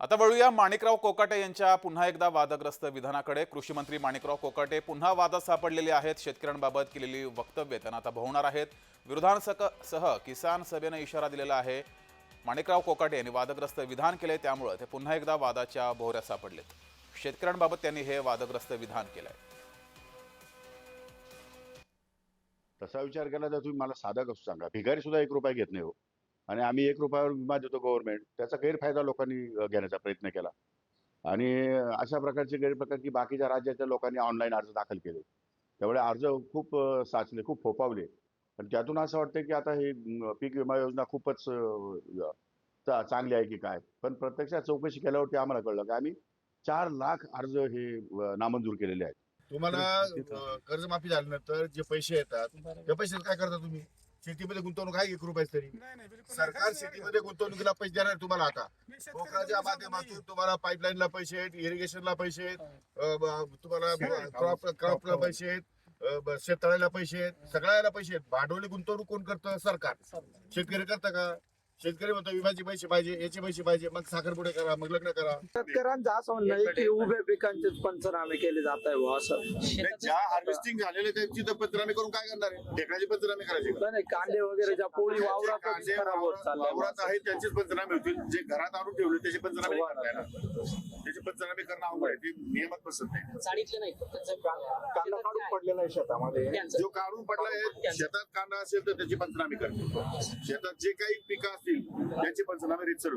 आता वळूया माणिकराव कोकाटे यांच्या पुन्हा एकदा वादग्रस्त विधानाकडे. कृषी मंत्री माणिकराव कोकाटे पुन्हा वादात सापडलेले आहेत. शेतकऱ्यांबाबत केलेली वक्तव्य त्यांना आता भोवणार आहेत. विरोधांसक सह किसान सभेनं इशारा दिलेला आहे. माणिकराव कोकाटे यांनी वादग्रस्त विधान केले त्यामुळे ते पुन्हा एकदा वादाच्या भोवऱ्यात सापडलेत. शेतकऱ्यांबाबत त्यांनी हे वादग्रस्त विधान केलंय. तसा विचार केला तर तुम्ही मला साधा कसं सांगा? भिकारी सुद्धा एक रुपया घेत नाही हो. आणि आम्ही एक रुपयावर विमा देतो गव्हर्नमेंट त्याचा गैरफायदा लोकांनी घेण्याचा प्रयत्न केला. आणि अशा प्रकारचे गैरप्रकार की बाकीच्या राज्याच्या लोकांनी ऑनलाईन अर्ज दाखल केले. त्यामुळे अर्ज खूप साचले खूप फोपावले पण त्यातून असं वाटतं की आता ही पीक विमा योजना खूपच चांगली आहे की काय? पण प्रत्यक्षात चौकशी केल्यावरती आम्हाला कळलं की आम्ही चार लाख अर्ज हे नामंजूर केलेले आहेत. तुम्हाला कर्जमाफी झाल्यानंतर जे पैसे येतात त्या पैशात काय करता तुम्ही? शेतीमध्ये गुंतवणूक आहे एक रुपये तरी. सरकार शेतीमध्ये गुंतवणुकीला पैसे देणार आहे तुम्हाला आता. पोखराच्या माध्यमातून तुम्हाला पाईपलाईनला पैसे आहेत इरिगेशनला पैसे आहेत अं, ब- तुम्हाला क्रॉप क्रॉपला पैसे आहेत अं, ब- शेततळ्याला पैसे आहेत सगळ्याला पैसे आहेत. भांडवली गुंतवणूक कोण करतं? सरकार. शेतकरी करतं का? शेतकरी म्हणतो विम्याचे पैसे पाहिजे याचे पैसे पाहिजे मग साखरपुडे करा मग लग्न करा. शेतकऱ्यांचं असं म्हणणं आहे की उभ्या पिकांचेच पंचनामे केले जात आहे बुवा असं. नाही, ज्या हार्वेस्टिंग झालेले त्यांची तर पंचनामे करून काय करणार आहे? ढेकळाची पंचनामे करायचे का? नाही, नाही कांदे वगैरे ज्या पोळी वावरातच कांदे खराब होत वावरात चालल्या वावरात आहेत त्यांचेच पंचनामे होतील. जे घरात आणून ठेवले त्याचे पंचनामे नाही करता येणार. त्याचे पंचनामे करणं अवघड आहे. ते नियमात बसत नाही. चाळीतले नाही त्याचं पडलेला आहे शेतामध्ये जो काढून पडला आहे शेतात कांदा असेल तर त्याची पंचनामे करते. शेतात जे काही पिकं असतील त्याची पंचनामे रितसर